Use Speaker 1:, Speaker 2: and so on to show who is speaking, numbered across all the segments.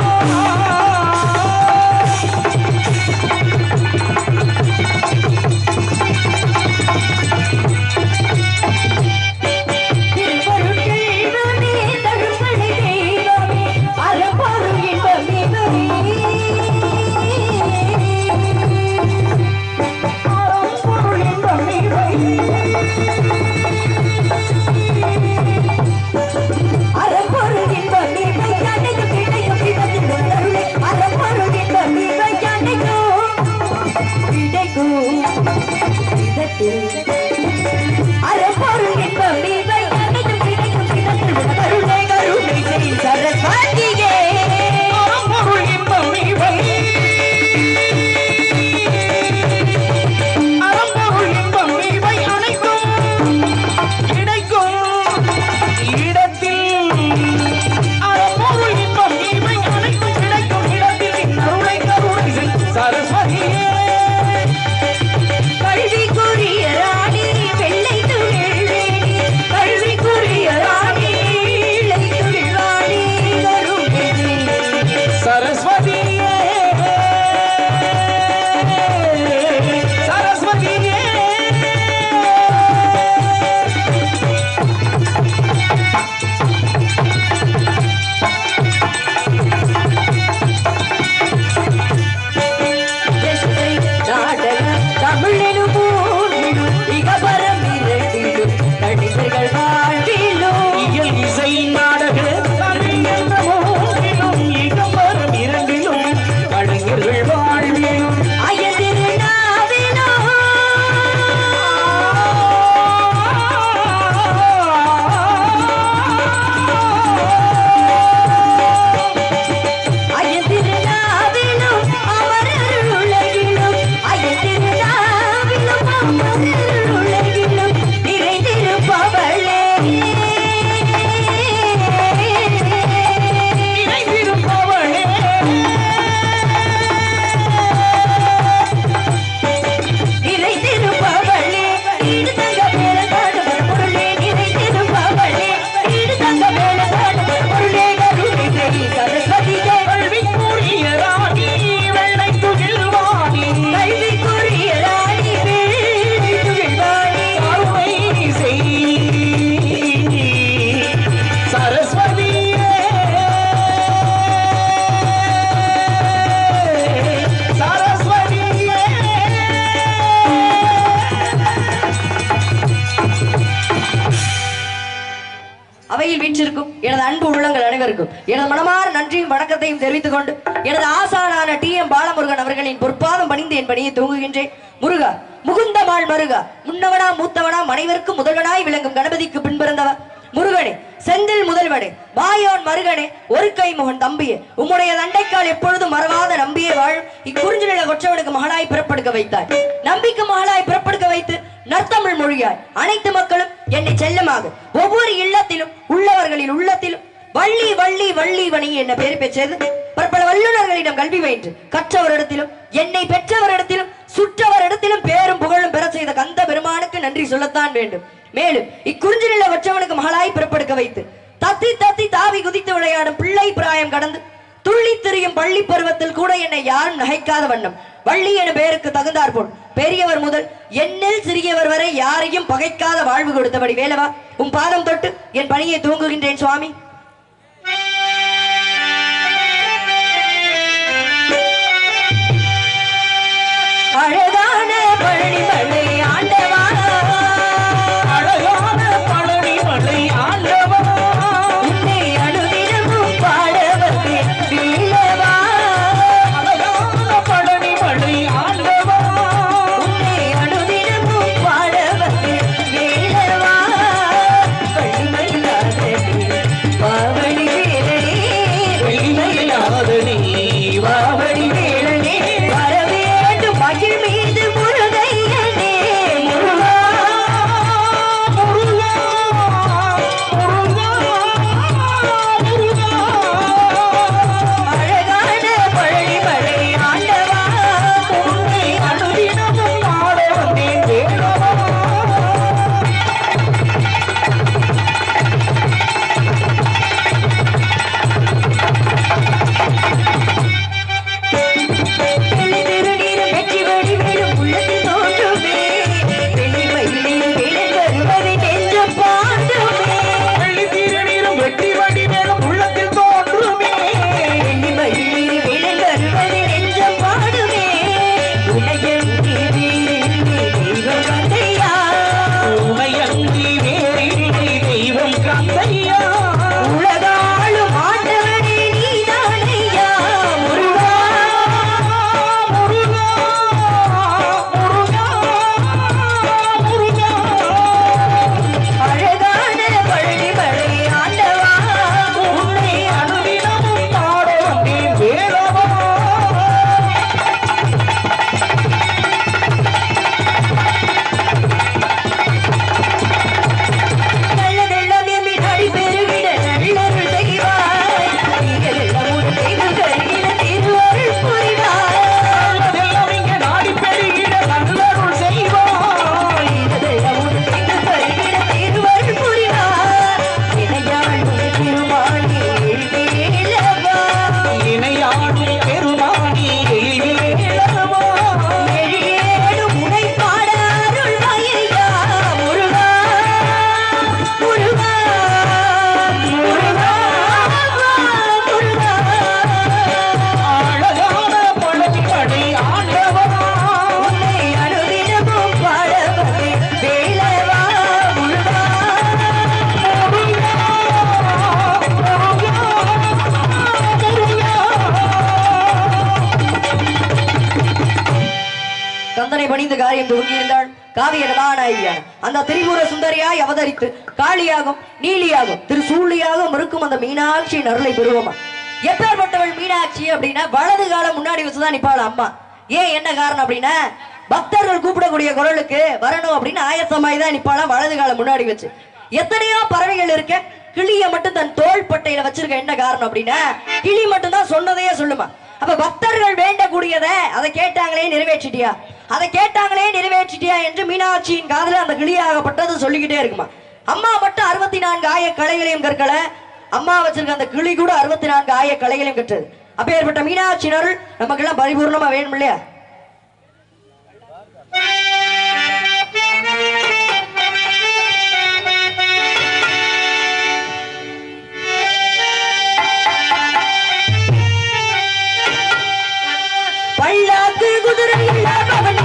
Speaker 1: Oh, எனது அன்பு உள்ளங்கள் அனைவருக்கும் எனது மனமார நன்றியும் வணக்கத்தையும் தெரிவித்துக் கொண்டு எனது ஆசானான டி எம் பாலமுருகன் அவர்களின் பொற்பாதம் பணிந்து என் பணியை தூங்குகின்றேன் முருகா முகுந்தமாள் மருகா முன்னவனா மூத்தவனா அனைவருக்கும் முதல்வனாய் விளங்கும் கணபதிக்கு பின்பிறந்தவ. முருகனே செந்தில் முதல்வனே வாயோன் மருகனே ஒரு கை முகன் தம்பியே உம்முடைய தண்டைக்கால் எப்பொழுதும் மறவாத நம்பியே வாழும். இக்குறிஞ்சி நில கொற்றவனுக்கு மகளாய் பிறப்படுக்க வைத்தாய். நம்பிக்கை மகளாய் பிறப்படுக்க வைத்து நற்தமிழ் மொழியாய் அனைத்து மக்களும் என்னை செல்லமாக. ஒவ்வொரு இல்லத்திலும் உள்ளவர்களின் உள்ளத்திலும் வள்ளி வள்ளி வள்ளி வணி என்ன பெயர் பெற்றது. பற்பல வல்லுநர்களிடம் கல்வி பயின்று கற்றவரிடத்திலும் என்னை பெற்றவரிடத்திலும் சுற்றவரிடத்திலும் பேரும் புகழும் பெற செய்த கந்த பெருமானுக்கு நன்றி சொல்லத்தான் வேண்டும். மேலும் இக்குறிஞ்சி நில வற்றவனுக்கு மகளாய் பிறப்படுக்க வைத்து தத்தி தத்தி தாவி குதித்து விளையாடும் பிள்ளை பிராயம் கடந்து துள்ளி திரியும் பள்ளி பருவத்தில் கூட என்னை யாரும் நகைக்காத வண்ணம். வள்ளி என பெயருக்கு தகுந்தாற்போல் பெரியவர் முதல் என்னில் சிறியவர் வரை யாரையும் பகைக்காத வாழ்வு கொடுத்தபடி வேலவா? உன் பாதம் தொட்டு என் பணியை தூங்குகின்றேன் சுவாமி. அழகான
Speaker 2: பழனி
Speaker 1: துவங்கியிருந்தாள் காவிய கதாநாயகியான அந்த திரிபுர சுந்தரியாய் அவதரித்து காளியாகும் நீலியாகும் திருசூழியாகவும் இருக்கும் அந்த மீனாட்சியின் அருளை பெறுவோமா? எப்பேற்பட்டவள் மீனாட்சி அப்படின்னா வலது காலம் முன்னாடி வச்சுதான் நிப்பாள் அம்மா. ஏன் என்ன காரணம் அப்படின்னா பக்தர்கள் கூப்பிடக்கூடிய குரலுக்கு வரணும் அப்படின்னு ஆயத்தமாய் தான் நிப்பாளாம் வலது காலம் முன்னாடி வச்சு. எத்தனையோ பறவைகள் இருக்க கிளிய மட்டும் தன் தோள் பட்டையில வச்சிருக்க என்ன காரணம் அப்படின்னா கிளி மட்டும் தான் சொன்னதையே சொல்லுமா. அப்ப பக்தர்கள் வேண்டக்கூடியதை அதை கேட்டாங்களே நிறைவேற்றிட்டியா? அதை கேட்டாங்களே நிறைவேற்றிட்டியா என்று மீனாட்சியின் காதல அந்த கிளியாகப்பட்டது சொல்லிக்கிட்டே இருக்குமா? அம்மா மட்டும் அறுபத்தி நான்கு ஆய கலைகளையும் கற்கல. அம்மா வச்சிருக்க அந்த கிளி கூட அறுபத்தி நான்கு ஆய கலைகளையும் கற்றது. அப்பேற்பட்ட நமக்கு நமக்கெல்லாம் பரிபூர்ணமா வேணும் இல்லையா பல்லாக்கு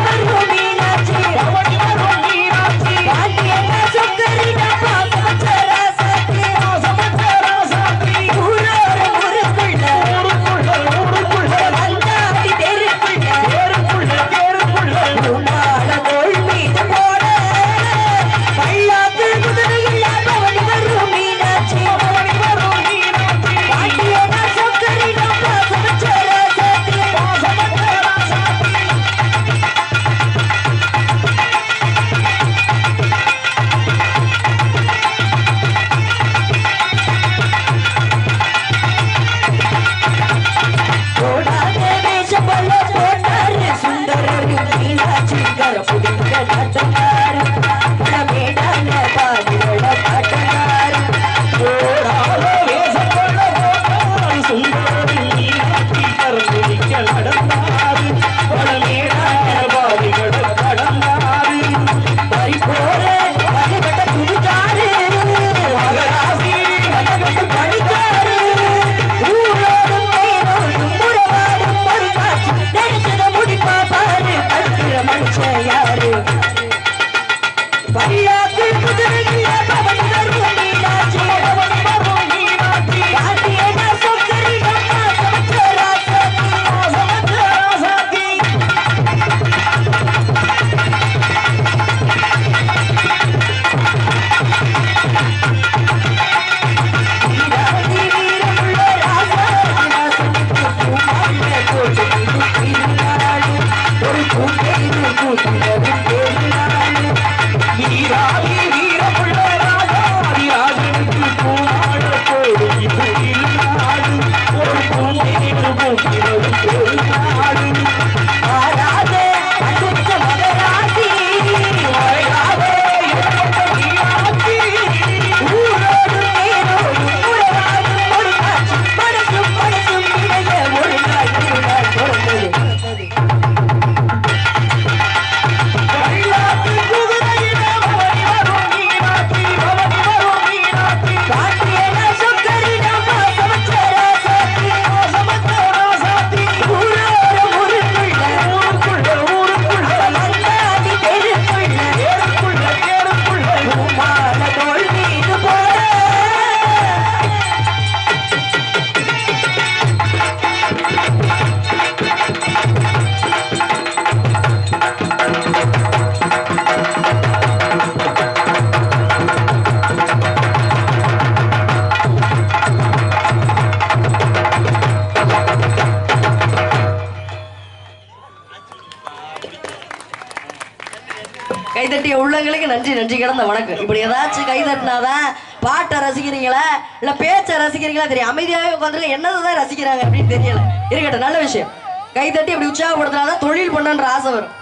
Speaker 1: கைதட்டிய உள்ளங்களுக்கு நன்றி நன்றி கிடந்த வணக்கம். இப்படி ஏதாச்சும் கைதட்டினாதான் பாட்டை ரசிக்கிறீங்களா? இல்ல பேச்சை ரசிக்கிறீங்களா? தெரியும். அமைதியாக உட்காந்துருக்க என்னதான் ரசிக்கிறாங்க அப்படின்னு தெரியல. இருக்கட்டும் நல்ல விஷயம். கைதட்டி அப்படி இப்படி உற்சாகப்படுத்தினாதான் தொழில் பண்ணன்ற ஆசை வரும்.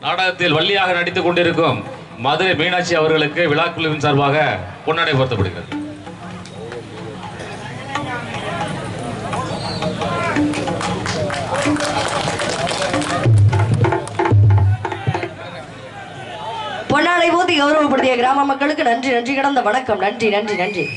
Speaker 3: நாடகத்தில் வள்ளியாக நடித்துக் கொண்டிருக்கும் மதுரை மீனாட்சி அவர்களுக்கு விழாக்குழுவின் சார்பாக பொன்னாடை பொருத்தப்படுகிறது
Speaker 1: கௌரவப்படுத்திய கிராம மக்களுக்கு நன்றி நன்றி. கடந்த வணக்கம். நன்றி நன்றி நன்றி.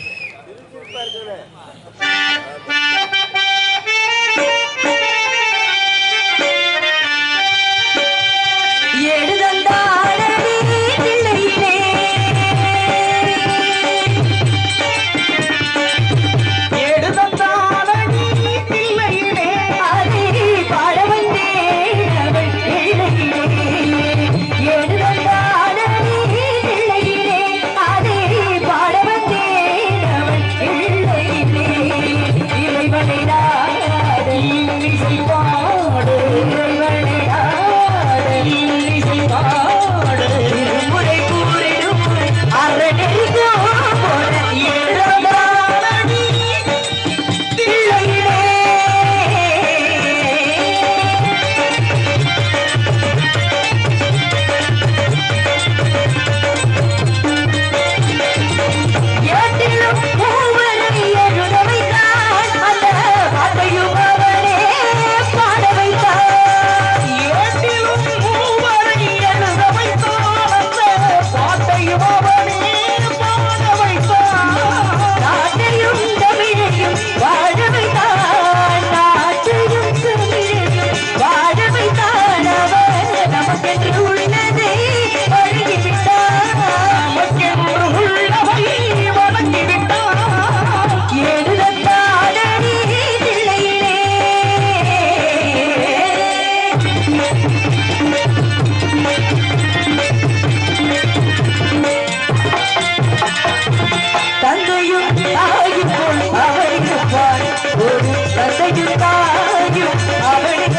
Speaker 1: गिरवायो आवड़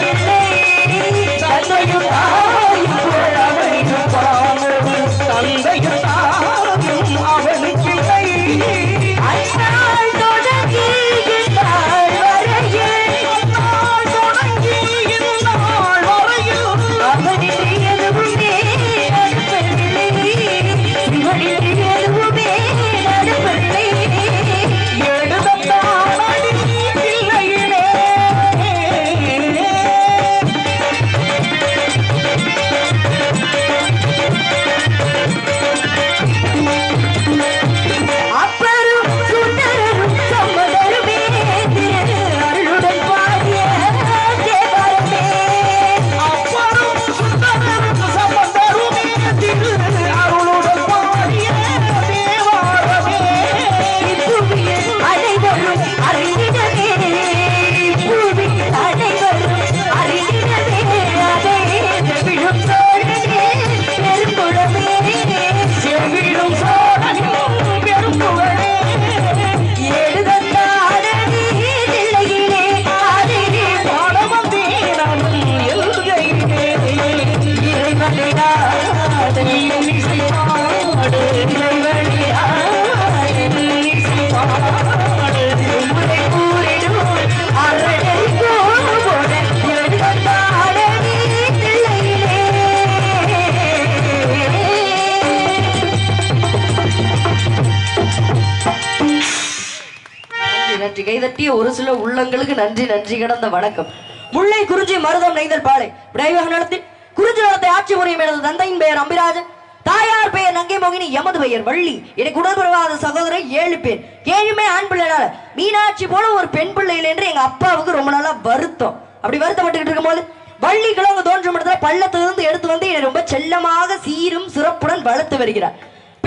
Speaker 1: நன்றி நன்றி கைதட்டிய ஒரு சில உள்ளங்களுக்கு நன்றி நன்றி கடந்த வணக்கம். முல்லை குறிஞ்சி மருதம் நெய்தல் பாலை விடைவக நடத்தி குறிஞ்சி நடத்தை ஆட்சி புரியும் எனது தந்தையின் பெயர் அம்பிராஜன். தாயார் பெயர் நங்கை மோகினி எமது பெயர் வள்ளி. எனக்கு உடன்பிறவாத சகோதரர் ஏழு பேர். ஏழுமே ஆண் பிள்ளைனால மீனாட்சி போல ஒரு பெண் பிள்ளை இல்லை என்று எங்க அப்பாவுக்கு ரொம்ப நாளா வருத்தம். அப்படி வருத்தப்பட்டுக்கிட்டு இருக்கும்போது வள்ளி கிழங்கு தோன்றும் இடத்துல பள்ளத்திலிருந்து எடுத்து வந்து என்னை ரொம்ப செல்லமாக சீரும் சிறப்புடன் வளர்த்து வருகிறார்.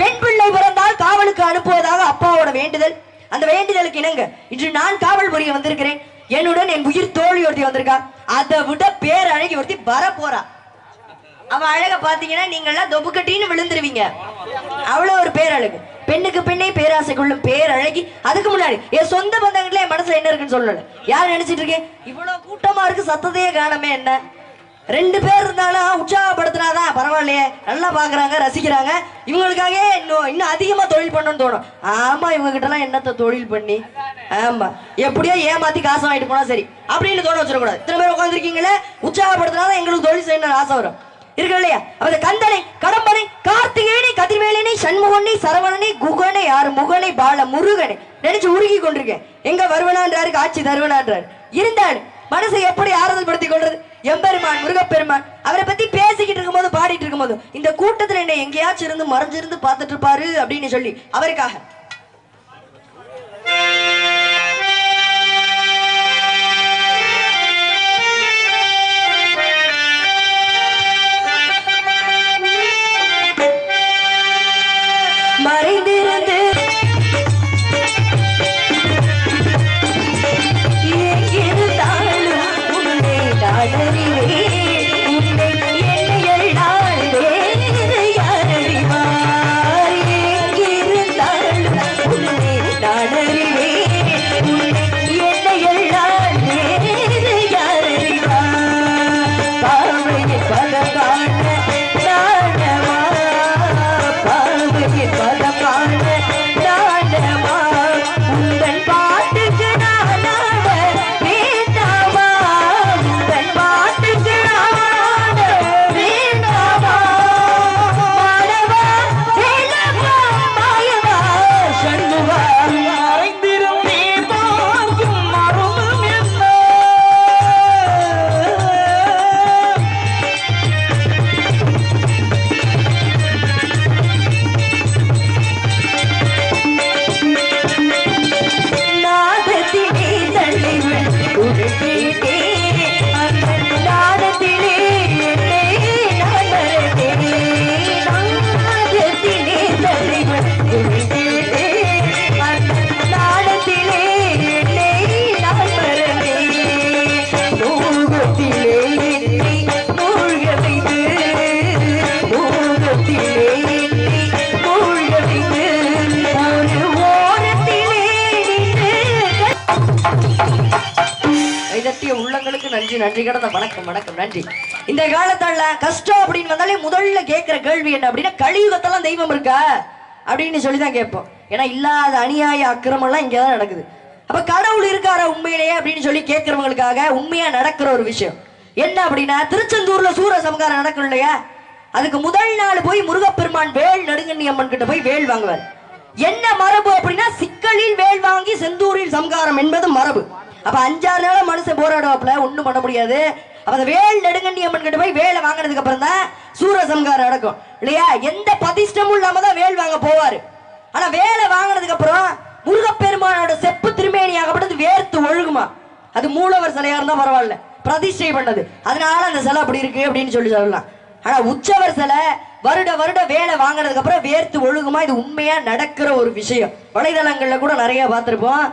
Speaker 1: பெண் பிள்ளை பிறந்தால் காவலுக்கு அனுப்புவதாக அப்பாவோட வேண்டுதல். அந்த வேண்டுதலுக்கு இணங்க. இன்று நான் காவல் புரிய வந்திருக்கிறேன். என்னுடன் என் உயிர் தோழி ஒருத்தி வந்திருக்கா. அதை விட பேரழகி ஒருத்தி வர போறா அவ அழக பாத்தீங்கன்னா நீங்க எல்லாம் தொபுக்கட்டின்னு விழுந்துருவீங்க. அவ்வளவு ஒரு பேரழகு. பெண்ணுக்கு பெண்ணே பேராசை கொள்ளும் பேரழகி. அதுக்கு முன்னாடி என் சொந்த பந்தங்கள்ல என் மனசுல என்ன இருக்குன்னு சொல்லல யார் நினைச்சிட்டு இருக்கேன் இவ்வளவு கூட்டமா இருக்கு சத்தத்தையே காணமே என்ன? ரெண்டு பேர் இருந்தாலும் உற்சாகப்படுத்தினாதான் பரவாயில்லையே. நல்லா பாக்குறாங்க ரசிக்கிறாங்க. இவங்களுக்காக இன்னும் இன்னும் அதிகமா தொழில் பண்ணணும்னு தோணும். ஆமா இவங்க கிட்ட எல்லாம் என்னத்த தொழில் பண்ணி? ஆமா. எப்படியோ ஏமாத்தி காசு வாங்கிட்டு போனா சரி. அப்படின்னு தோண வச்சிடக்கூடாது. இத்தனை பேர் உட்காந்துருக்கீங்களே உற்சாகப்படுத்தினாதான் எங்களுக்கு தொழில் செய்யணும்னு ஆசை வரும். இருக்கு இல்லையா? அவத கந்தனை கடம்பனை கார்த்திகேயனை கதிர்வேலனை சண்முகனை சரவணனை குகனை யார் முகனை பால முருகனை நினைச்சு உருகி கொண்டிருக்கேன். எங்க வருவனான்றாரு காட்சி தருவனான்றாரு. இருந்தாரு மனசை எப்படி ஆறுதல் படுத்திக் கொள்றது? எம்பெருமான் முருகப்பெருமான் அவரை பத்தி பேசிக்கிட்டு இருக்கும்போது பாடிட்டு இருக்கும்போது இந்த கூட்டத்துல என்ன எங்கேயாச்சும் இருந்து மறைஞ்சிருந்து பார்த்துட்டு இருப்பாரு அப்படின்னு சொல்லி அவருக்காக. தட்டிய உள்ளங்களுக்கு நன்றி நன்றி. கடந்த வணக்கம் வணக்கம் நன்றி. இந்த காலத்தால கஷ்டம் அப்படின்னு வந்தாலே முதல்ல கேட்கிற கேள்வி என்ன அப்படின்னா கலியுகத்தெல்லாம் தெய்வம் இருக்கா? அப்படின்னு சொல்லி தான் கேட்போம். ஏன்னா இல்லாத அநியாய அக்கிரமெல்லாம் எல்லாம் இங்கதான் நடக்குது. அப்ப கடவுள் இருக்காரா உண்மையிலேயே அப்படின்னு சொல்லி கேட்குறவங்களுக்காக உண்மையா நடக்கிற ஒரு விஷயம். என்ன அப்படின்னா திருச்செந்தூர்ல சூர சமகாரம் நடக்கும் இல்லையா? அதுக்கு முதல் நாள் போய் முருகப்பெருமான் வேல் நடுங்கண்ணி அம்மன் கிட்ட போய் வேல் வாங்குவார். என்ன மரபு அப்படின்னா சிக்கலில் வேல் வாங்கி செந்தூரில் சம்காரம் என்பது மரபு. அப்ப அஞ்சாறு நாளா மனுஷன் போராடுவாப்ல ஒண்ணும் பண்ண முடியாது. அப்ப அந்த வேல் நெடுங்கண்ணி அம்மன் கிட்ட போய் வேலை வாங்கினதுக்கு அப்புறம் தான் சூரசம்காரம் நடக்கும். இல்லையா? எந்த பதிஷ்டமும் இல்லாம தான் வேல் வாங்க போவாரு. ஆனா வேலை வாங்கினதுக்கு அப்புறம் முருகப்பெருமானோட செப்பு திருமேனி ஆகப்பட்டது வேர்த்து ஒழுகுமா? அது மூலவர் சிலையா இருந்தா பரவாயில்ல. பிரதிஷ்டை பண்ணது. அதனால அந்த சிலை அப்படி இருக்கு அப்படின்னு சொல்லி சொல்லலாம். ஆனா உற்சவர் சிலை வருட வருட வேலை வாங்கினதுக்கு அப்புறம் வேர்த்து ஒழுகுமா? இது உண்மையா நடக்கிற ஒரு விஷயம். வலைதளங்கள்ல கூட நிறைய பார்த்திருப்போம்.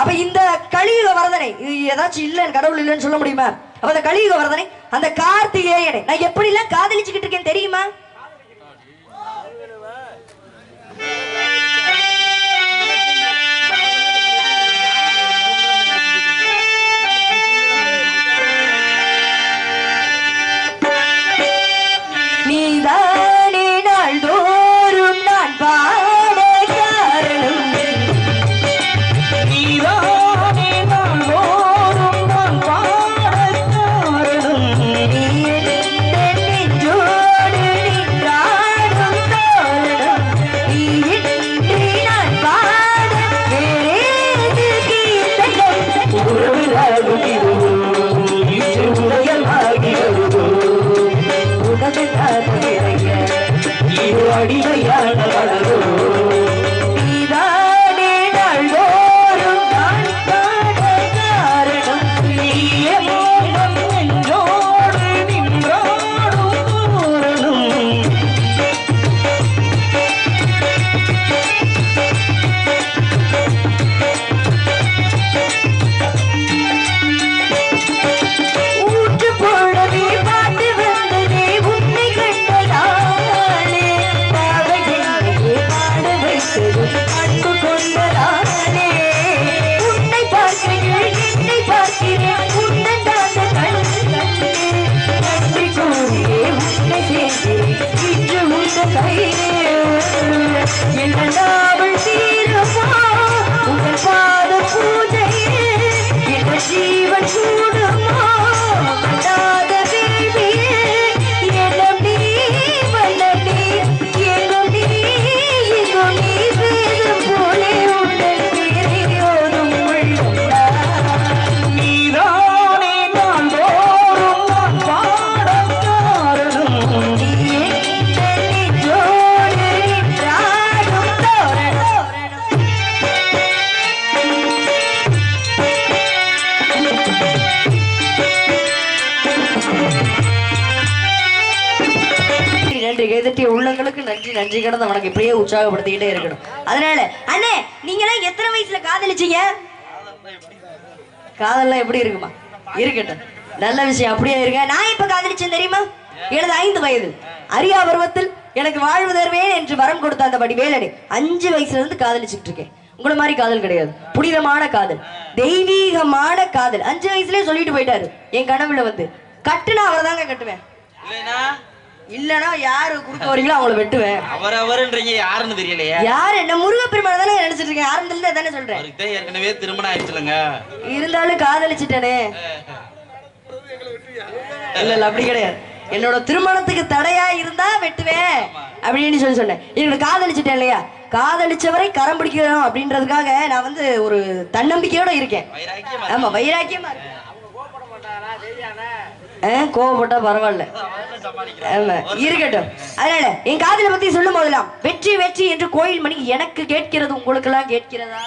Speaker 1: அப்ப இந்த கலியுக வரதனை இது ஏதாச்சும் இல்லைன்னு கடவுள் இல்லைன்னு சொல்ல முடியுமா? அப்ப அந்த கலியுக வரதனை அந்த கார்த்திகேயனை நான் எப்படி எல்லாம் காதலிச்சுக்கிட்டு இருக்கேன் தெரியுமா?
Speaker 2: இது
Speaker 1: நன்றி எதிர்த்திய உள்ளங்களுக்கு நன்றி நன்றி கடந்த உனக்கு இப்படியே உற்சாகப்படுத்திக்கிட்டே இருக்கணும். அதனால அண்ணே நீங்க எல்லாம் எத்தனை வயசுல காதலிச்சீங்க? காதல்லாம் எப்படி இருக்குமா? இருக்கட்டும். நல்ல விஷயம் அப்படியே இருங்க. நான் இப்ப காதலிச்சேன் தெரியுமா? எனது ஐந்து வயது. அரியா பருவத்தில் எனக்கு வாழ்வு தருவேன் என்று வரம் கொடுத்த அந்த படி வேலனை அஞ்சு வயசுல இருந்து காதலிச்சுட்டு இருக்கேன். உங்களை மாதிரி காதல் கிடையாது. புனிதமான காதல். தெய்வீகமான காதல். அஞ்சு வயசுலயே சொல்லிட்டு போயிட்டாரு. என் கனவுல வந்து. கட்டுனா அவரை தாங்க கட்டுவேன் இல்லனா யாரு குறுக்க வரீங்களோ அவங்கள வெட்டுவேன்.
Speaker 4: அவர் அவருன்றீங்க யாருன்னு தெரியலையே.
Speaker 1: யாரு? என்ன முருகப்பெருமாள் தானே நினைச்சிட்டு இருக்கேன். ஆரம்பத்துல தானே சொல்றேன்.
Speaker 4: அவருக்கு ஏற்கனவே திருமணம் ஆயிடுச்சுலங்க.
Speaker 1: இருந்தாலும் காதலிச்சிட்டனே. இல்ல இல்ல அப்படி கிடையாது. என்னோட திருமணத்துக்கு தடையா இருந்தா வெட்டுவேன் அப்படின்னு சொல்லி சொன்னேன். என்னோட காதலிச்சிட்டேன் இல்லையா? காதலிச்சவரை கரம் பிடிக்கணும் அப்படின்றதுக்காக நான் வந்து ஒரு தன்னம்பிக்கையோட இருக்கேன். ஆமா வைராக்கியமா இருக்கேன். கோவப்பட்டா பரவாயில்ல. ஆமா இருக்கட்டும். அதனால என் காதலை பத்தி சொல்லும் போதெல்லாம் வெற்றி வெற்றி என்று கோயில் மணி எனக்கு கேட்கிறது உங்களுக்கு எல்லாம் கேட்கிறதா?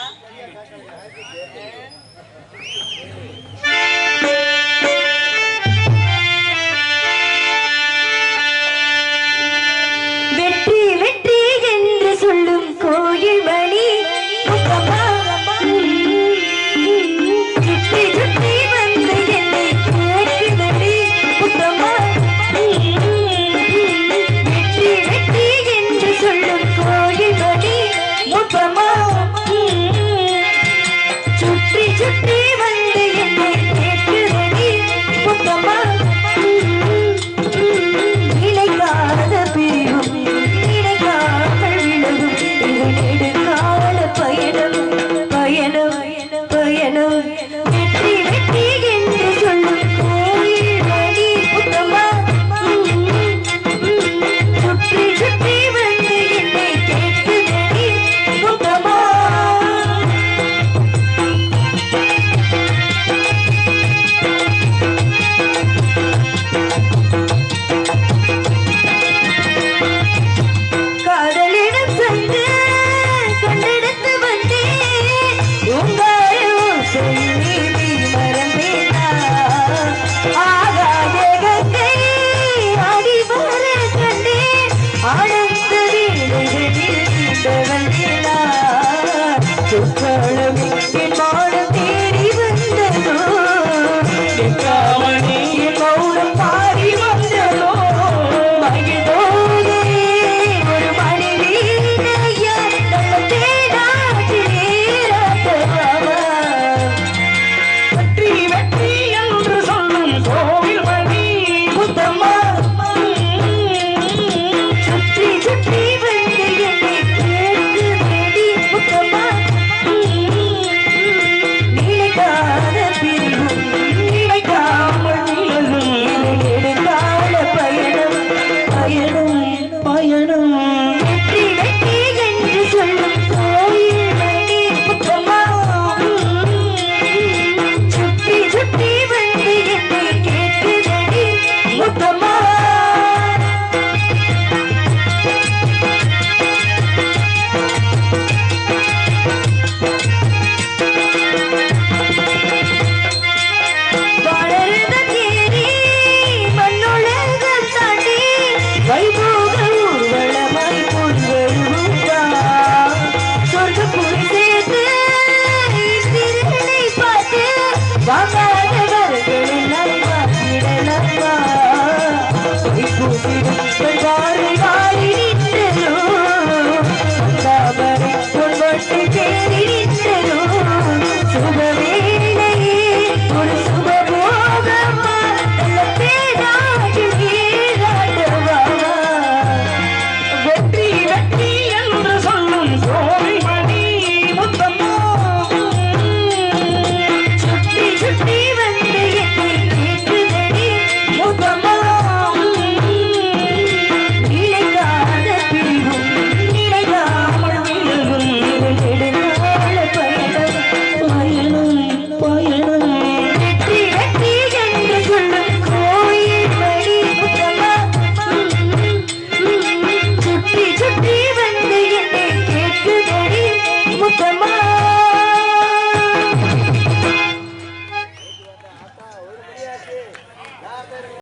Speaker 1: வெற்றி வெற்றி என்று சொல்லும் கோயில் மணி